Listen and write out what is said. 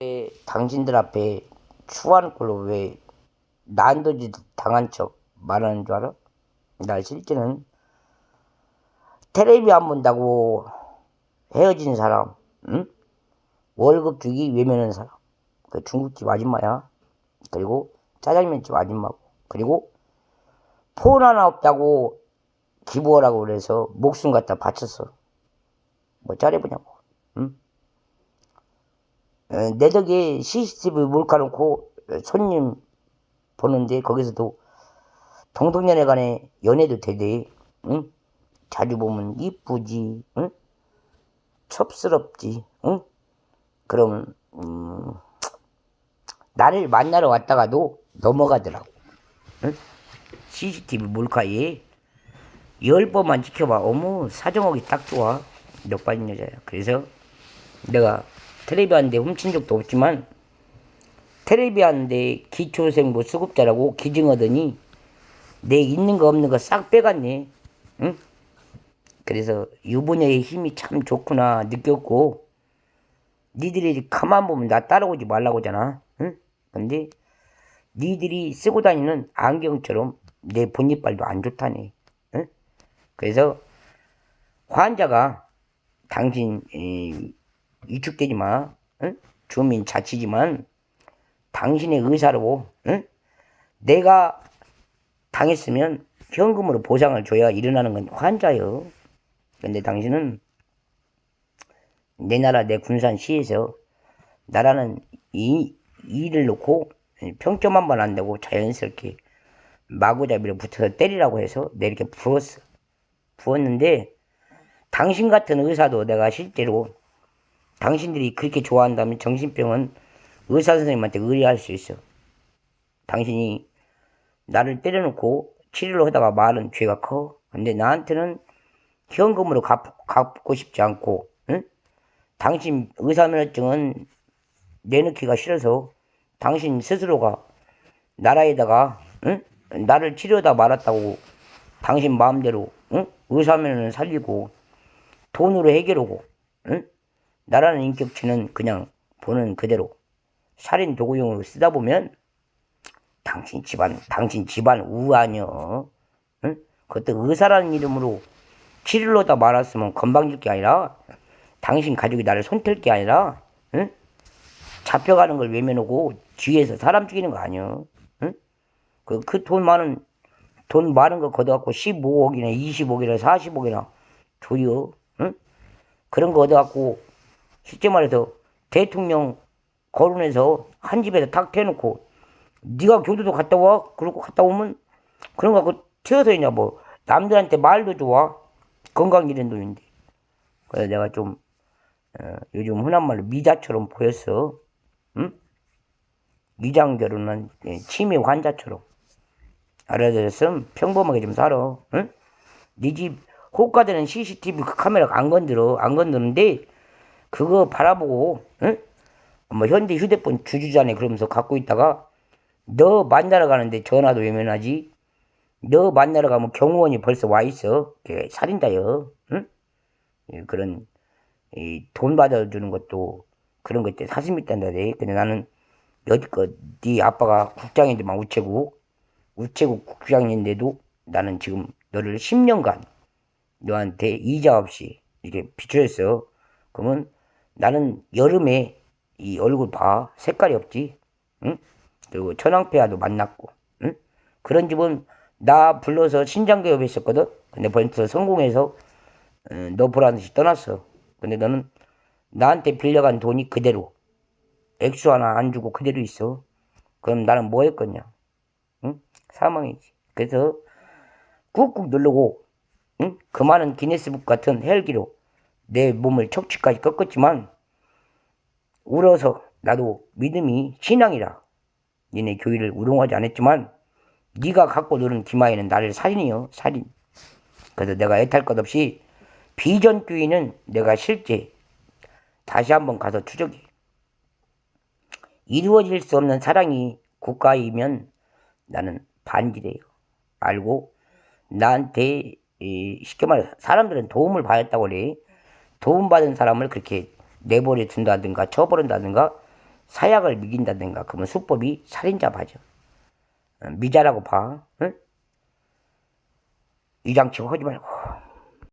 왜 당신들 앞에 추한 꼴로 왜 난도질 당한 척 말하는 줄 알아? 나 실제는 텔레비 안 본다고 헤어진 사람, 응? 월급 주기 외면하는 사람, 그 중국집 아줌마야. 그리고 짜장면집 아줌마고, 그리고 폰 하나 없다고 기부하라고 그래서 목숨 갖다 바쳤어. 뭐 잘해보냐고, 내 덕에 CCTV 몰카놓고 손님 보는데 거기서도 동성연애 간에 연애도 되대. 응? 자주 보면 이쁘지, 응? 첩스럽지, 응? 그러면 음, 나를 만나러 왔다가도 넘어가더라고. 응? CCTV 몰카에 열 번만 지켜봐. 어머 사정하기 딱 좋아. 력 빠진 여자야. 그래서 내가 텔레비 하는데 훔친 적도 없지만 텔레비 하는데 기초생부 수급자라고 기증하더니 내 있는 거 없는 거 싹 빼갔네. 응? 그래서 유부녀의 힘이 참 좋구나 느꼈고 니들이 가만 보면 나 따라오지 말라고잖아. 응? 근데 니들이 쓰고 다니는 안경처럼 내 본이빨도 안 좋다네. 응? 그래서 환자가 당신 이, 마. 응? 주민 자치지만 당신의 의사로 응? 내가 당했으면 현금으로 보상을 줘야 일어나는 건 환자요. 근데 당신은 내 나라 내 군산 시에서 나라는 이 일을 놓고 평점 한 번 안 되고 자연스럽게 마구잡이로 붙어서 때리라고 해서 내 이렇게 부었어. 부었는데 당신 같은 의사도 내가 실제로 당신들이 그렇게 좋아한다면 정신병은 의사 선생님한테 의뢰할 수 있어. 당신이 나를 때려놓고 치료를 하다가 말은 죄가 커. 근데 나한테는 현금으로 갚, 갚고 싶지 않고, 응? 당신 의사면허증은 내놓기가 싫어서 당신 스스로가 나라에다가, 응? 나를 치료하다 말았다고 당신 마음대로, 응? 의사면허는 살리고 돈으로 해결하고, 응? 나라는 인격체는 그냥 보는 그대로 살인 도구용으로 쓰다 보면 당신 집안, 당신 집안 우아녀, 응? 그것도 의사라는 이름으로 치료를 하다 말았으면 건방질 게 아니라 당신 가족이 나를 손댈 게 아니라 응? 잡혀가는 걸 외면하고 뒤에서 사람 죽이는 거 아니야. 응? 그, 그 돈 많은, 돈 많은 거 걷어갖고 15억이나 20억이나 40억이나 줘요. 응? 그런 거 얻어갖고 실제 말해서 대통령 거론해서 한 집에서 탁 태놓고 네가 교도도 갔다 와? 그러고 갔다 오면 그런 거 갖고 튀어서 있냐 뭐. 남들한테 말도 좋아. 건강 잃은 돈인데. 그래서 내가 좀 어, 요즘 흔한 말로 미자처럼 보였어. 응? 미장 결혼한 예, 치매 환자처럼. 알아들었음? 평범하게 좀 살아. 응? 네집 호가되는 CCTV 그 카메라 안 건드려 안 건드는데 그거 바라보고 응? 뭐 현대 휴대폰 주주자네 그러면서 갖고 있다가 너 만나러 가는데 전화도 외면하지? 너 만나러 가면 경호원이 벌써 와 있어. 살인다요. 응? 예, 그런 이돈 받아주는 것도 그런 것 때문에 사심 있단다. 돼 근데 나는 여지껏 네 아빠가 국장인데만 우체국 우체국 국장인데도 나는 지금 너를 10년간 너한테 이자 없이 이렇게 비춰줬어. 그러면 나는 여름에 이 얼굴 봐. 색깔이 없지. 응? 그리고 천황폐하도 만났고. 응? 그런 집은 나 불러서 신장교육에 있었거든. 근데 벌써 성공해서 어, 너 보라는 듯이 떠났어. 근데 너는 나한테 빌려간 돈이 그대로 액수 하나 안 주고 그대로 있어. 그럼 나는 뭐 했겠냐? 응? 사망이지. 그래서 꾹꾹 누르고 응? 그 많은 기네스북 같은 헬기로 내 몸을 척추까지 꺾었지만 울어서 나도 믿음이 신앙이라 니네 교회를 우롱하지 않았지만 네가 갖고 노는 기마에는 나를 살인이요 살인. 그래서 내가 애탈 것 없이 비전주의는 내가 실제 다시 한번 가서 추적이 이루어질 수 없는 사랑이 국가이면 나는 반지래요. 알고 나한테 이, 쉽게 말해 사람들은 도움을 받았다고 그래 도움받은 사람을 그렇게 내버려 둔다든가 쳐버린다든가 사약을 미긴다든가 그러면 수법이 살인자 봐죠. 어, 미자라고 봐. 응? 이장치고 하지 말고